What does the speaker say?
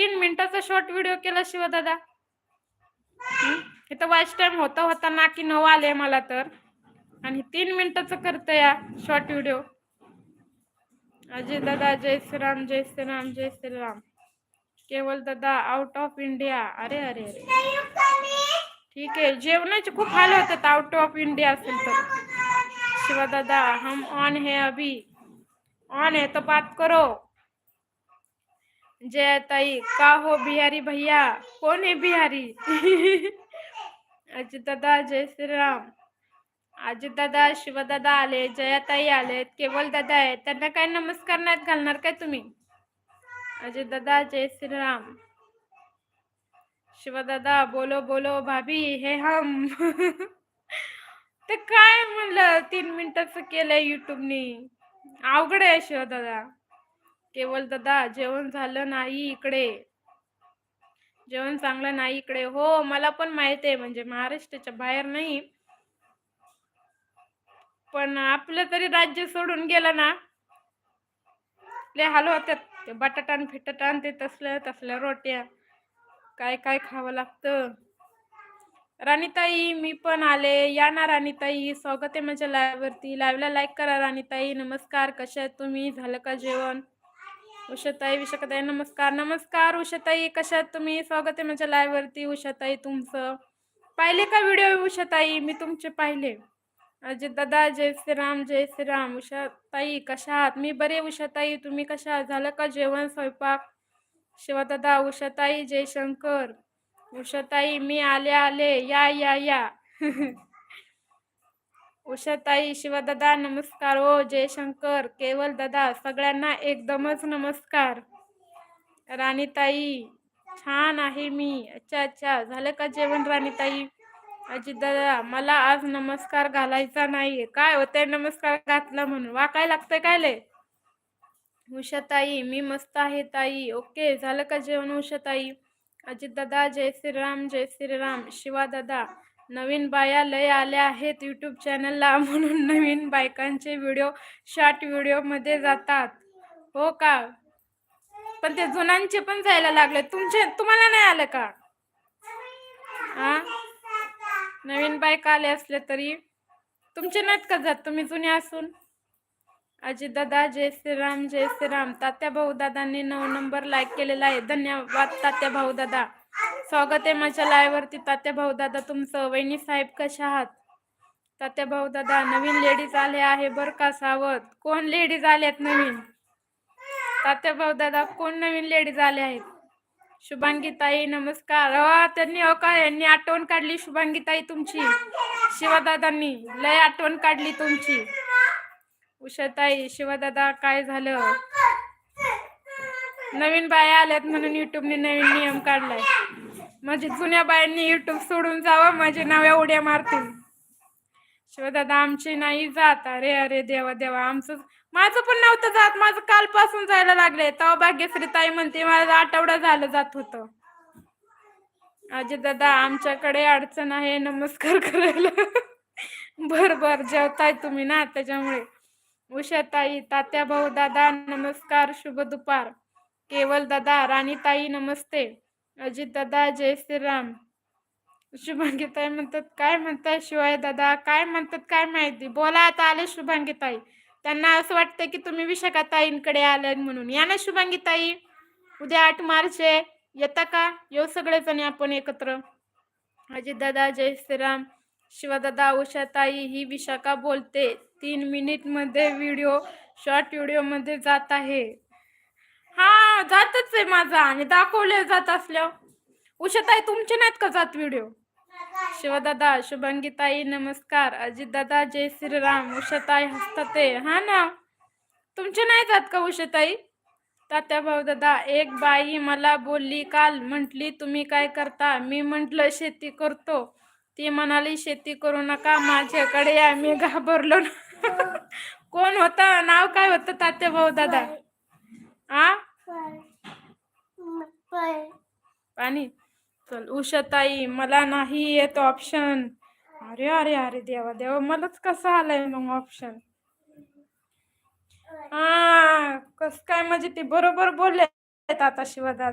तीन मिनिटाचा short video केला शिवा दादा. इथं वॉच टाइम होता होता ना की नऊ आले मला तर. आणि तीन मिनिटाचं करतं या शॉर्ट व्हिडिओ अजय दादा जय श्रीराम जय श्रीराम जय श्रीराम. केवल दादा आउट ऑफ इंडिया अरे अरे अरे. ठीक आहे. जेवणाचे खूप हाल होतात. आउट ऑफ इंडिया असेल तर. शिवा दादा हम ऑन है अभी. ऑन है तो बात करो. जय ताई, का हो बिहारी भैया? कौन है बिहारी? अजय दादा जय श्री राम अजय दादा शिवदादा आले जयाताई आले, केवल दादा त्यांना काय नमस्कार नाहीत घालणार काय तुम्ही? अजित दादा जय श्री श्रीराम। शिवदादा, बोलो बोलो, भाभी, हे हम। ते काय म्हणलं, तीन मिनिटाचं केलंय युट्यूबनी अवघड आहे शिवदादा. केवल दादा जेवण झालं नाही इकडे. जेवण चांगलं नाही इकडे. हो मला पण माहीत आहे म्हणजे महाराष्ट्राच्या बाहेर नाही. पण आपलं तरी राज्य सोडून गेलं ना. ले हालो होत्यात. ते बटाटान फिटाटान ते तसलं तसल्या रोट्या. काय काय खावं लागतं? राणीताई मी पण आले. या ना राणीताई. स्वागत आहे माझ्या लाईव्हवरती लाईव्हला लाईक करा राणीताई. नमस्कार. कशा आहेत तुम्ही? झालं का जेवण? उषाताई विशाखाताई नमस्कार. नमस्कार उषाताई कशात तुम्ही? स्वागत आहे माझ्या लाईव्हवरती उषाताई तुमचं? पाहिले का व्हिडिओ उषाताई? मी तुमचे पाहिले. अजय दादा जय श्रीराम जय श्रीराम. उषाताई कशा आहात? मी बरे उषाताई. तुम्ही कशा आहात? झालं का जेवण स्वयंपाक? शिवादादा उषाताई जयशंकर. उषाताई मी आले आले. या या या. उषाताई शिवदादा नमस्कार. ओ जयशंकर केवल दादा सगळ्यांना एकदमच नमस्कार. राणीताई छान आहे मी. अच्छा अच्छा. झालं का जेवण राणीताई? अजित दादा मला आज नमस्कार घालायचा नाहीये. काय होतंय नमस्कार घातला म्हणून? वा काय लागतंय काय ले उषाताई मी मस्त आहे ताई. ओके झालं का जेवण उषाताई? अजित दादा जय श्रीराम जय श्रीराम. शिवा दादा नवीन बाया लय आल्या आहेत यूट्यूब चॅनलला म्हणून नवीन बायकांचे व्हिडिओ शॉर्ट व्हिडिओमध्ये जातात. हो का? पण ते जुनांचे पण जायला लागले. तुमचे तुम्हाला नाही आलं का? हा नवीन बायका आले असले तरी. तुमचे नाहीत का जात तुम्ही जुने असून. अजित दादा जय श्रीराम जय श्रीराम. तात्या भाऊ दादांनी नऊ नंबर लाईक केलेला आहे. धन्यवाद तात्या भाऊ दादा. स्वागत आहे माझ्या लायवरती तात्या भाऊ दादा तुमचं वहिनी साहेब कशा आहात? तात्या भाऊ दादा नवीन लेडीज आले आहे बरं का सावध? कोण लेडीज आल्यात नवीन? तात्या भाऊ दादा कोण नवीन लेडीज आले आहेत? शुभांगी ताई नमस्कार त्यांनी अ का यांनी आठवण काढली शुभांगी ताई तुमची? शिवदादांनी लय आठवण काढली तुमची. उषाताई शिवदादा काय झालं? नवीन बाया आल्यात म्हणून युट्यूबने नवीन नियम काढलाय. म्हणजे जुन्या बायांनी युट्यूब सोडून जावं माझे नव्या उड्या मारतील. शिवदादा आमची नाही जात. अरे अरे देवा देवा आमचं माझं पण नव्हतं जात. माझं कालपासून जायला लागले तेव्हा भाग्यश्री ताई म्हणते माझं आठवडा झालं जात होतं. अजय दादा आमच्याकडे अडचण आहे नमस्कार करायला. बर बर जेवताय तुम्ही ना त्याच्यामुळे. उषाताई तात्या भाऊ दादा नमस्कार शुभ दुपार. केवल दादा राणीताई नमस्ते. अजित दादा जय श्रीराम. शुभांगीताई म्हणतात काय म्हणताय शिवाय दादा? काय म्हणतात काय माहिती? बोला आता आले शुभांगीताई. त्यांना असं वाटतं की तुम्ही विशाखाताईंकडे आले म्हणून. या ना शुभांगीताई. उद्या आठ मार्च आहे. येता का? येऊ सगळेजण आपण एकत्र. अजित दादा जय श्रीराम. शिवदादा उषाताई ही विशाखा बोलते. तीन मिनिटमध्ये व्हिडिओ शॉर्ट व्हिडिओमध्ये जात आहे. हा जातच आहे माझा आणि दाखवले जात असल्यावर. उषाताई तुमचे नाहीत का जात व्हिडिओ शिवदादा शुभांगीताई नमस्कार. अजितदादा जय श्रीराम. उषाताई हसतात. हा ना? तुमचे नाही जात का उषाताई? तात्या भाऊ दादा एक बाई मला बोलली काल म्हटली तुम्ही काय करता? मी म्हटलं शेती करतो. ती म्हणाली शेती करू नका माझ्याकडे या मी घाबरलो. कोण होता? नाव काय होतं तात्या भाऊ दादा? आ? पाणी. चल उषाताई मला नाही येत ऑप्शन अरे अरे अरे देवा देवा मलाच कसं आलंय मग ऑप्शन हा कस काय म्हणजे ते बरोबर बोलले आता शिवदादा.